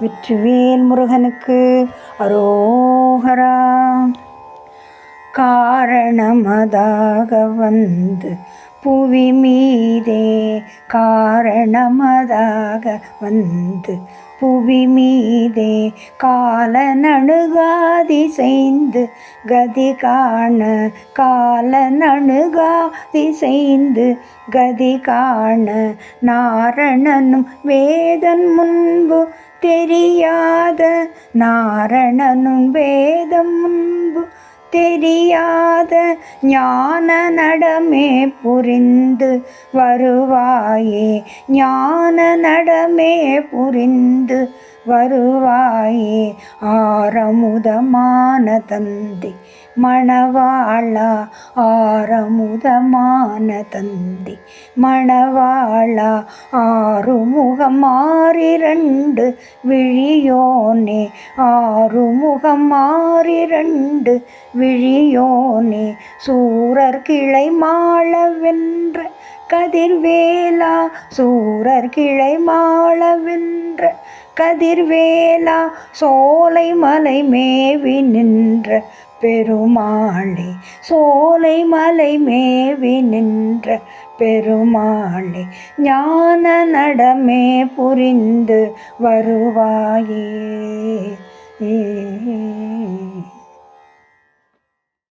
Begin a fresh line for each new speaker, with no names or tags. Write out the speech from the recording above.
வெற்றிவேல் முருகனுக்கு. அரோகரா. காரணமதாக வந்து புவி மீதே காரணமதாக வந்து புவி மீதே கால நணுகாதி செய்து கதி காண கால நணுகாதி செய்து கதி காண நாரணனும் வேதன் முன்பு தெரியாத நாரணனும் வேதம் முன்பு தெரியாத ஞான நடமே புரிந்து வருவாயே. ஞான நடமே புரிந்து வருவாயே. ஆரமுதமான தந்தை மணவாளா ஆரமுதமான தந்தை மணவாளா ஆறுமுகமாறிரண்டு விழியோனே. ஆறுமுகமாறிரண்டு விழியோனே சூரர் கிளை மாளவென்ற கதிர்வேலா சூரர் கிளை மாளவென்ற கதிர்வேலா சோலை மலை மேவி நின்ற பெருமாளே சோலை மலை மேவி நின்ற பெருமாளே ஞான நடமே புரிந்து வருவாயே. ஏ